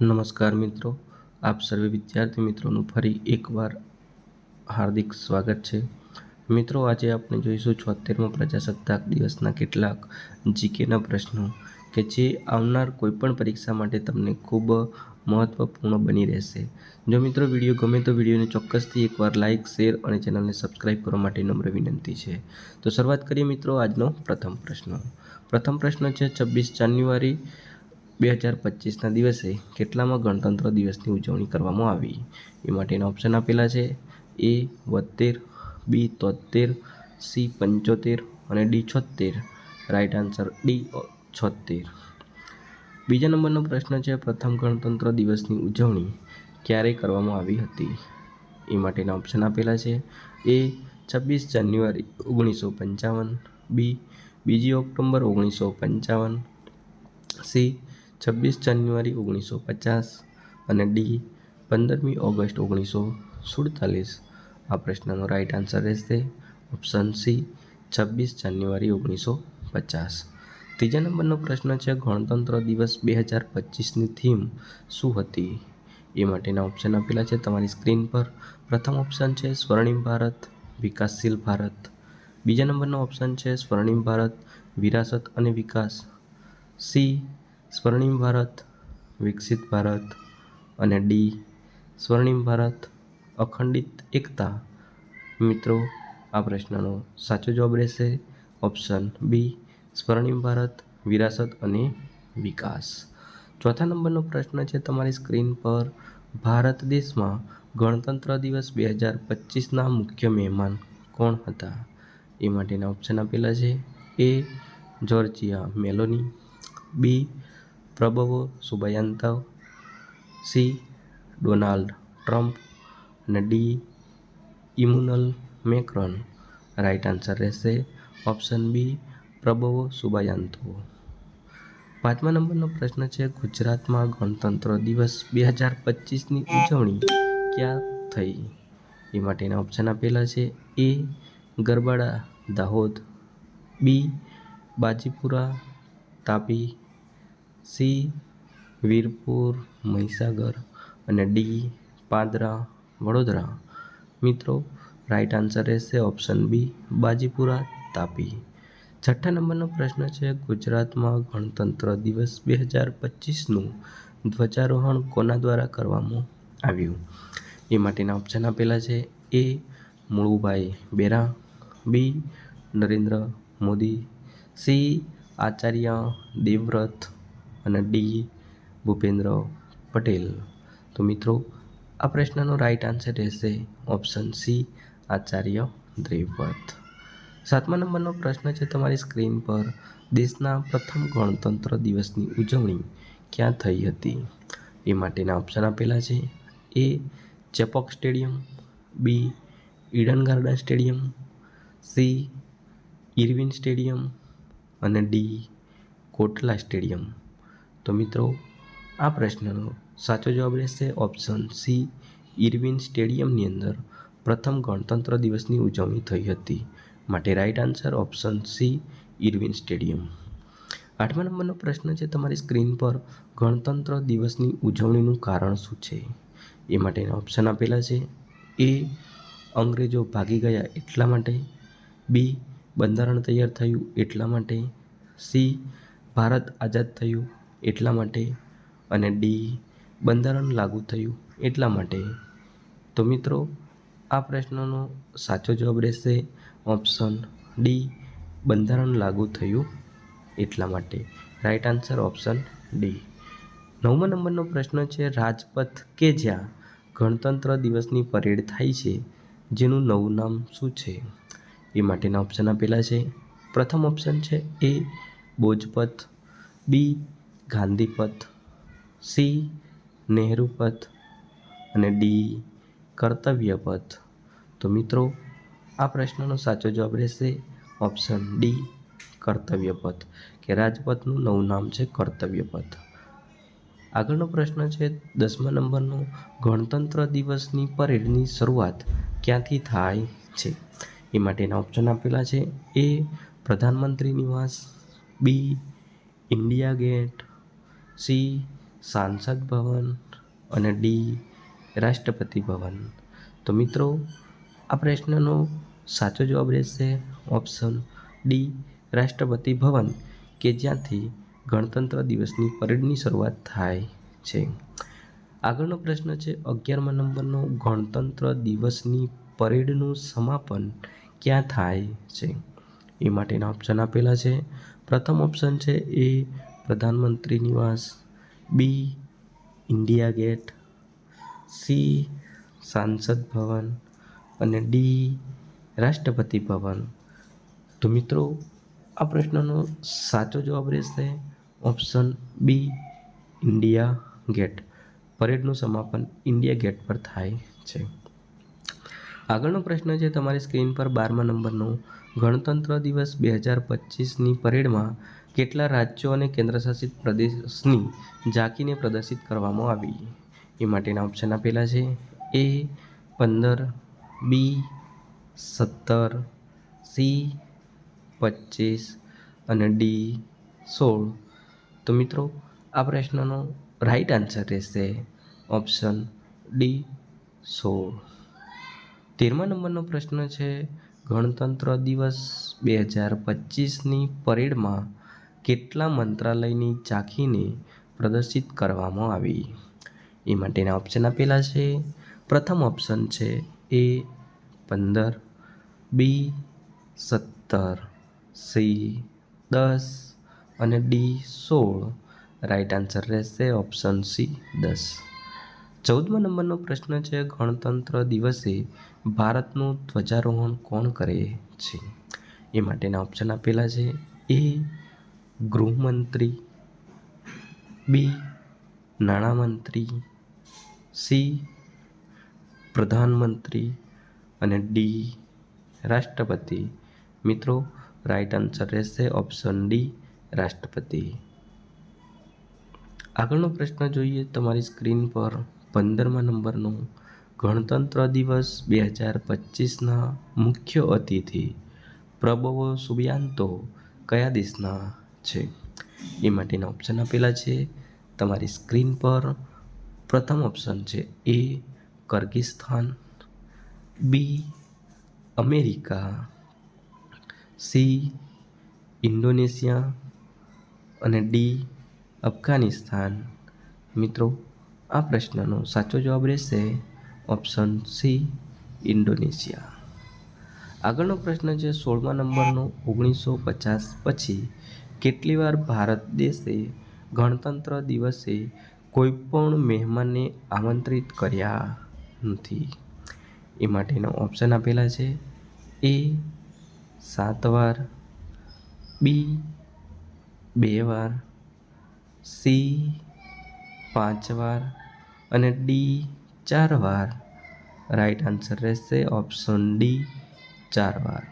નમસ્કાર મિત્રો. આપ સર્વે વિદ્યાર્થી મિત્રોનું ફરી એકવાર હાર્દિક સ્વાગત છે. મિત્રો, આજે આપણે જોઈશું છોતેરમો પ્રજાસત્તાક દિવસના કેટલાક જીકેના પ્રશ્નો કે જે આવનાર કોઈપણ પરીક્ષા માટે તમને ખૂબ મહત્વપૂર્ણ બની રહેશે. જો મિત્રો વીડિયો ગમે તો વિડીયોને ચોક્કસથી એકવાર લાઇક શેર અને ચેનલને સબસ્ક્રાઇબ કરવા માટે નમ્ર વિનંતી છે. તો શરૂઆત કરીએ મિત્રો આજનો પ્રથમ પ્રશ્ન. પ્રથમ પ્રશ્ન છે, છવ્વીસ જાન્યુઆરી બે હજાર પચીસના દિવસે કેટલામાં ગણતંત્ર દિવસની ઉજવણી કરવામાં આવી? એ માટેના ઓપ્શન આપેલા છે. એ બોતેર બી તોતેર સી પંચોતેર અને ડી છોતેર રાઈટ આન્સર ડી છોતેર બીજા નંબરનો પ્રશ્ન છે, પ્રથમ ગણતંત્ર દિવસની ઉજવણી ક્યારે કરવામાં આવી હતી? એ માટેના ઓપ્શન આપેલા છે. એ છવ્વીસ જાન્યુઆરી ઓગણીસો પંચાવન. બી બીજી ઓક્ટોબર ઓગણીસો પંચાવન. સી છવ્વીસ જાન્યુઆરી ઓગણીસો પચાસ અને ડી પંદરમી ઓગસ્ટ ઓગણીસો સુડતાલીસ. આ પ્રશ્નનો રાઈટ આન્સર રહેશે ઓપ્શન સી છવ્વીસ જાન્યુઆરી ઓગણીસો પચાસ. ત્રીજા નંબરનો પ્રશ્ન છે, ગણતંત્ર દિવસ બે હજાર પચીસની થીમ શું હતી? એ માટેના ઓપ્શન આપેલા છે તમારી સ્ક્રીન પર. પ્રથમ ઓપ્શન છે, સ્વર્ણિમ ભારત, વિકાસશીલ ભારત. બીજા નંબરનો ઓપ્શન છે, સ્વર્ણિમ ભારત, વિરાસત અને વિકાસ. સી સ્વર્ણિમ ભારત, વિકસિત ભારત અને ડી, સ્વર્ણિમ ભારત, અખંડિત એકતા. મિત્રો, આ પ્રશ્નનો સાચો જવાબ રહેશે ઓપ્શન બી, સ્વર્ણિમ ભારત, વિરાસત અને વિકાસ. ચોથા નંબરનો પ્રશ્ન છે તમારી સ્ક્રીન પર. ભારત દેશમાં ગણતંત્ર દિવસ બે હજાર પચીસના મુખ્ય મહેમાન કોણ હતા? એ માટેના ઓપ્શન આપેલા છે. A Giorgia Meloni. B Prabowo Subianto C. Donald Trump અને D. Emmanuel Macron. Right answer રહેશે ઓપ્શન બી પ્રબવો સુબાયાંતો પાંચમા નંબરનો પ્રશ્ન છે, ગુજરાતમાં ગણતંત્ર દિવસ બે હજાર પચીસની ઉજવણી ક્યાં થઈ? એ માટેના ઓપ્શન આપેલા છે, A Garbada Dahod, B. Bajipura, Tapi C, Virpur, Mahisagar અને ડી, પાદરા, વડોદરા. મિત્રો રાઈટ આન્સર રહેશે ઓપ્શન બી બાજીપુરા, તાપી. છઠ્ઠા નંબરનો પ્રશ્ન છે, ગુજરાતમાં ગણતંત્ર દિવસ બે હજાર પચીસનું ધ્વજારોહણ કોના દ્વારા કરવામાં આવ્યું? એ માટેના ઓપ્શન આપેલા છે A Mulubhai Bera B Narendra Modi C Acharya Devvrat અને ડી ભૂપેન્દ્ર પટેલ. તો મિત્રો, આ પ્રશ્નનો રાઈટ આન્સર રહેશે ઓપ્શન સી આચાર્ય દેવવ્રત સાતમા નંબરનો પ્રશ્ન છે, તમારી સ્ક્રીન પર દેશના પ્રથમ ગણતંત્ર દિવસની ઉજવણી ક્યાં થઈ હતી? એ માટેના ઓપ્શન આપેલા છે. A Chepauk stadium B Eden Garden stadium C Irwin stadium અને ડી કોટલા સ્ટેડિયમ. તો મિત્રો, આ પ્રશ્નનો સાચો જવાબ રહેશે ઓપ્શન સી ઇરવિન સ્ટેડિયમની અંદર પ્રથમ ગણતંત્ર દિવસની ઉજવણી થઈ હતી. માટે right answer option C Irwin stadium. આઠમા નંબરનો પ્રશ્ન છે, તમારી સ્ક્રીન પર ગણતંત્ર દિવસની ઉજવણીનું કારણ શું છે? એ માટેના ઓપ્શન આપેલા છે. એ અંગ્રેજો ભાગી ગયા એટલા માટે. બી બંધારણ તૈયાર થયું એટલા માટે. સી ભારત આઝાદ થયું એટલા માટે? અને ડી બંધારણ લાગુ થયું એટલા માટે? તો મિત્રો, આ પ્રશ્નનો સાચો જવાબ રહેશે ઓપ્શન ડી બંધારણ લાગુ થયું એટલા માટે. રાઈટ આન્સર ઓપ્શન ડી નવમા નંબરનો પ્રશ્ન છે, રાજપથ કે જ્યાં ગણતંત્ર દિવસની પરેડ થાય છે, જેનું નવું નામ શું છે? એ માટેના ઓપ્શન આપેલા છે. પ્રથમ ઓપ્શન છે એ બોજપથ. બી ગાંધીપથ સી. નહેરુ પથ અને ડી. કર્તવ્ય પથ. તો મિત્રો, આ પ્રશ્નનો સાચો જવાબ રહેશે ઓપ્શન ડી, કર્તવ્ય પથ, કે રાજપથનું નવું નામ છે કર્તવ્ય પથ. આગળનો પ્રશ્ન છે, દસમા નંબરનો ગણતંત્ર દિવસની પરેડની શરૂઆત ક્યાંથી થાય છે? એ માટેના ઓપ્શન આપેલા છે, એ પ્રધાનમંત્રી નિવાસ, બી. India gate C. સાંસદ ભવન અને ડી. રાષ્ટ્રપતિ ભવન. તો મિત્રો, આ પ્રશ્નનો સાચો જવાબ રહેશે ઓપ્શન ડી. રાષ્ટ્રપતિ ભવન, કે જ્યાંથી ગણતંત્ર દિવસની પરેડની શરૂઆત થાય છે. આગળનો પ્રશ્ન છે, અગિયારમા નંબરનો ગણતંત્ર દિવસની પરેડનું સમાપન ક્યાં થાય છે? એ માટેના ઓપ્શન આપેલા છે. પ્રથમ ઓપ્શન છે એ પ્રધાનમંત્રી નિવાસ, બી, ઇન્ડિયા ગેટ, સી, સાંસદ ભવન અને ડી, રાષ્ટ્રપતિ ભવન. તો મિત્રો, આ પ્રશ્નનો સાચો જવાબ રહેશે ઓપ્શન બી, ઇન્ડિયા ગેટ. પરેડનું સમાપન ઇન્ડિયા ગેટ પર થાય છે. આગળનો પ્રશ્ન છે તમારી સ્ક્રીન પર બારમા નંબરનો, ગણતંત્ર દિવસ બે હજાર પચીસની પરેડમાં કેટલા રાજ્યો અને કેન્દ્રશાસિત પ્રદેશની ઝાંકીને પ્રદર્શિત કરવામાં આવી? એ માટેના ઓપ્શન આપેલા છે. એ પંદર બી સત્તર સી પચીસ અને ડી સોળ. તો મિત્રો, આ પ્રશ્નનો રાઈટ આન્સર રહેશે ઓપ્શન ડી સોળ. તેરમા નંબરનો પ્રશ્ન છે, ગણતંત્ર દિવસ બે હજાર પચીસની પરેડમાં કેટલા મંત્રાલયની ઝાંખીને પ્રદર્શિત કરવામાં આવી? એ માટેના ઓપ્શન આપેલા છે. પ્રથમ ઓપ્શન છે એ પંદર, બી સત્તર, સી દસ અને ડી સોળ. રાઈટ આન્સર રહેશે ઓપ્શન સી દસ. ચૌદમા નંબરનો પ્રશ્ન છે, ગણતંત્ર દિવસે ભારતનું ધ્વજારોહણ કોણ કરે છે? એ માટેના ઓપ્શન આપેલા છે. એ ગૃહમંત્રી, બી, નાણામંત્રી, સી, પ્રધાનમંત્રી અને ડી, રાષ્ટ્રપતિ. મિત્રો રાઈટ આન્સર રહેશે ઓપ્શન ડી, રાષ્ટ્રપતિ. આગળનો પ્રશ્ન જોઈએ તમારી સ્ક્રીન પર પંદરમા નંબરનો ગણતંત્ર દિવસ બે હજાર પચીસના મુખ્ય અતિથિ પ્રભવો સુબિયાન્તો કયા દેશના? છે. એ માટેના ઓપ્શન આપેલા છે. તમારી સ્ક્રીન પર પ્રથમ ઓપ્શન છે A Kyrgyzstan B America C Indonesia અને ડી અફઘાનિસ્તાન. મિત્રો, આ પ્રશ્નનો સાચો જવાબ રહેશે ઓપ્શન સી ઇન્ડોનેશિયા. આગળનો પ્રશ્ન છે સોળમા નંબરનો ઓગણીસો પચાસ પછી કેટલી વાર ભારત દેશે ગણતંત્ર દિવસે કોઈ પણ મહેમાનને આમંત્રિત કર્યા નથી. એ માટેના ઓપ્શન આપેલા છે એ સાત વાર બી બે વાર સી પાંચ વાર અને ડી ચાર વાર રાઈટ આન્સર રહેશે ઓપ્શન ડી ચાર વાર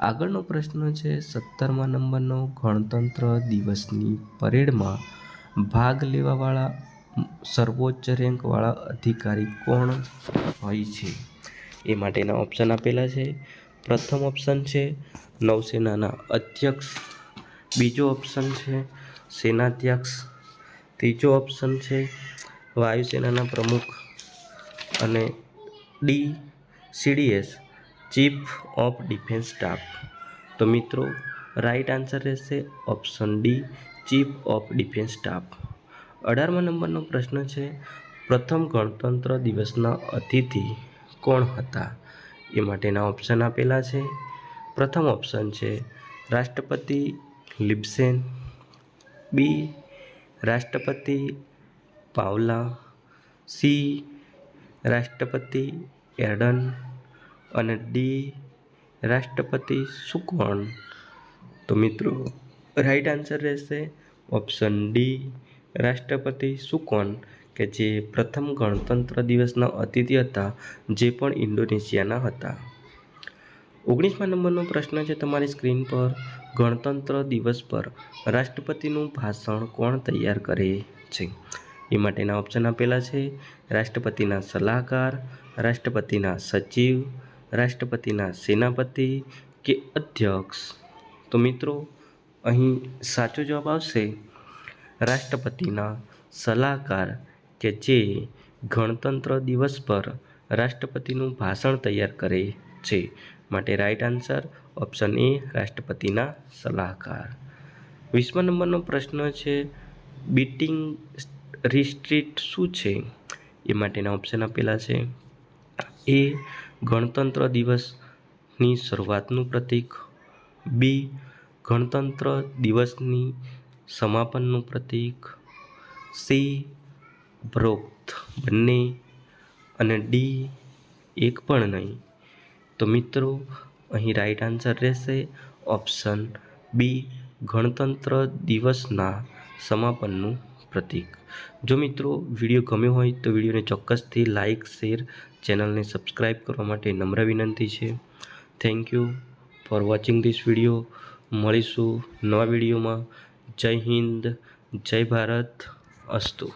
આગળનો પ્રશ્ન છે, સત્તરમા નંબરનો ગણતંત્ર દિવસની પરેડમાં ભાગ લેવાવાળા સર્વોચ્ચ રેન્કવાળા અધિકારી કોણ હોય છે? એ માટેના ઓપ્શન આપેલા છે. પ્રથમ ઓપ્શન છે, નૌસેનાના અધ્યક્ષ. બીજો ઓપ્શન છે, સેનાધ્યક્ષ. ત્રીજો ઓપ્શન છે, વાયુસેનાના પ્રમુખ અને D CDS chief of defence staff. તો મિત્રો, રાઈટ આન્સર રહેશે option D, chief of defence staff. અઢારમા નંબરનો પ્રશ્ન છે, પ્રથમ ગણતંત્ર દિવસના અતિથિ કોણ હતા? એ માટેના ઓપ્શન આપેલા છે. પ્રથમ ઓપ્શન છે, રાષ્ટ્રપતિ લિબસેન. બી, રાષ્ટ્રપતિ પાવલા. સી, રાષ્ટ્રપતિ એર્ડન. અને ડી રાષ્ટ્રપતિ સુકોણ તો મિત્રો રાઈટ આન્સર રહેશે ઓપ્શન ડી રાષ્ટ્રપતિ સુકોન કે જે પ્રથમ ગણતંત્ર દિવસના અતિથિ હતા, જે પણ ઇન્ડોનેશિયાના હતા. ઓગણીસમા નંબરનો પ્રશ્ન છે તમારી સ્ક્રીન પર. ગણતંત્ર દિવસ પર રાષ્ટ્રપતિનું ભાષણ કોણ તૈયાર કરે છે? એ માટેના ઓપ્શન આપેલા છે. રાષ્ટ્રપતિના સલાહકાર, રાષ્ટ્રપતિના સચિવ રાષ્ટ્રપતિના સેનાપતિ કે અધ્યક્ષ? તો મિત્રો, અહીં સાચો જવાબ આવશે રાષ્ટ્રપતિના સલાહકાર કે જે ગણતંત્ર દિવસ પર રાષ્ટ્રપતિનું ભાષણ તૈયાર કરે છે. માટે રાઈટ આન્સર ઓપ્શન એ રાષ્ટ્રપતિના સલાહકાર. વીસમો નંબરનો પ્રશ્ન છે બીટિંગ રિસ્ટ્રીટ શું છે? એ માટેના ઓપ્શન આપેલા છે. એ ગણતંત્ર દિવસની શરૂઆતનું પ્રતીક, બી, ગણતંત્ર દિવસની સમાપનનું પ્રતીક, સી ઉપરોક્ત બંને, અને ડી, એક પણ નહીં. તો મિત્રો, અહીં રાઈટ આન્સર રહેશે ઓપ્શન બી ગણતંત્ર દિવસના સમાપનનું પ્રતીક. જો મિત્રો વીડિયો ગમ્યો હોય તો વિડીયોને ચોક્કસથી લાઇક શેર, ચેનલને સબસ્ક્રાઈબ કરવા માટે નમ્ર વિનંતી છે. Thank you for watching this video. મળીશું નવા વિડીયોમાં. જય હિન્દ, જય ભારત. અસ્તુ.